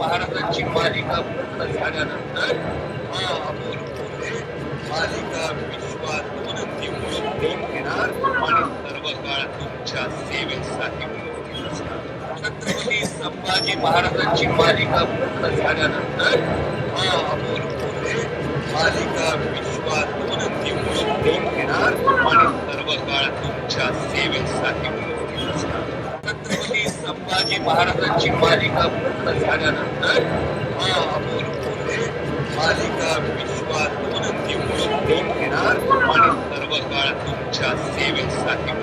महाराजांची मालिका पूर्ण झाल्यानंतर कोल्हे मालिका विश्वास विनंती म्हणून घेऊन घेणार आणि सर्व काळ तुमच्या सेवेसाठी छत्रपती संभाजी महाराजांची मालिका पूर्ण झाल्यानंतर कोल्हे मालिका विश्वास विनंती म्हणून घेऊन घेणार आणि सर्व काळ तुमच्या सेवेसाठी महाराजांची मालिका पूर्ण झाल्यानंतर हा अमोल कोल्हे मालिका विश्वास विनंती म्हणून घेऊन घेणार आणि सर्व काळ तुमच्या सेवेसाठी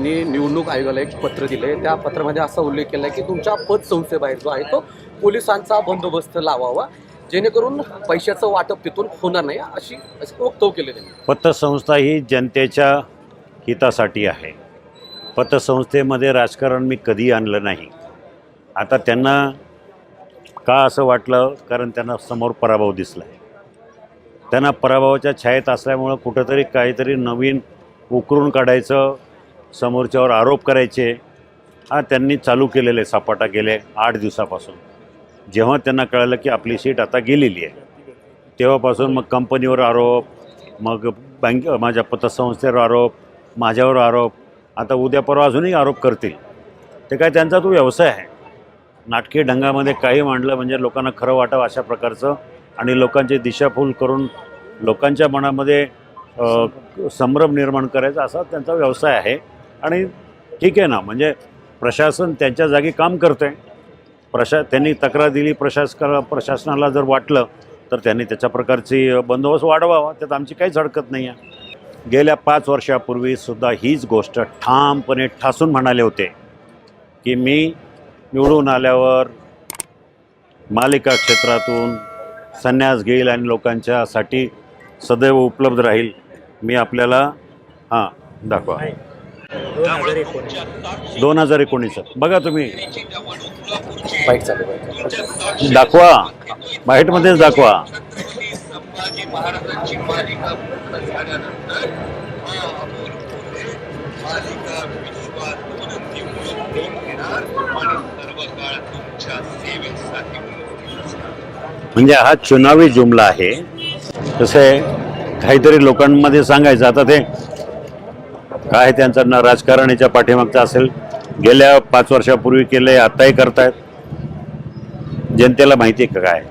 निवडणूक आयोगाला एक पत्र दिले त्या पत्रामध्ये असा उल्लेख केला की तुमच्या पतसंस्थेबाहेर जो आहे तो पोलिसांचा बंदोबस्त लावावा जेणेकरून पैशाचं वाटप तिथून होणार नाही अशी वक्तव्य केले त्यांनी. पतसंस्था ही जनतेच्या हितासाठी आहे. पतसंस्थेमध्ये राजकारण मी कधी आणलं नाही. आता त्यांना का असं वाटलं? कारण त्यांना समोर पराभव दिसला आहे त्यांना पराभवाच्या छायेत असल्यामुळं कुठंतरी काहीतरी नवीन उकरून काढायचं समोरच्यावर आरोप करायचे. हा त्यांनी चालू केलेले सपाटा गेले आठ दिवसापासून. जेव्हा त्यांना कळलं की आपली सीट आता गेलेली आहे. तेव्हापासून मग कंपनीवर आरोप मग बँक माझ्या पतसंस्थेवर आरोप माझ्यावर आरोप आता उद्या परवा अजूनही आरोप करतील. ते काय त्यांचा तो व्यवसाय आहे. नाटकी ढंगामध्ये काही मांडलं म्हणजे लोकांना खरं वाटावं अशा प्रकारचं आणि लोकांची दिशाभूल करून लोकांच्या मनामध्ये संभ्रम निर्माण करायचा असा त्यांचा व्यवसाय आहे. आणि ठीक आहे ना म्हणजे प्रशासन त्यांच्या जागी काम करतं आहे प्रशा त्यांनी तक्रार दिली प्रशासका प्रशासनाला जर वाटलं तर त्यांनी त्याच्या प्रकारची बंदोबस्त वाढवावा. त्यात आमची काहीच हरकत नाही आहे गेल्या पाच वर्षापूर्वी सुद्धा हीच गोष्ट ठामपणे ठासून म्हणाले होते की मी निवडून आल्यावर मालिका क्षेत्रातून संन्यास घेईल आणि लोकांच्यासाठी सदैव उपलब्ध राहील मी आपल्याला हां दाखवा. दोन हजार एकोणीस. बघा तुम्ही. दाखवा. बाहेटमध्येच दाखवा. छत्रपती संभाजी महाराजांची मालिका हा अमोल कोल्हे मालिका विश्वास विनंती म्हणून घेऊन घेणार आणि सर्व काळ तुमच्या सेवेसाठी म्हणजे हा चुनावी जुमला आहे. तसे काहीतरी लोकांमध्ये सांगायचं आता ते काय त्यांचं ना राजकारण याच्या पाठीमागचं असेल. गेल्या पाच वर्षापूर्वी केलंय आताही करतायत. जनतेला माहिती आहे का काय?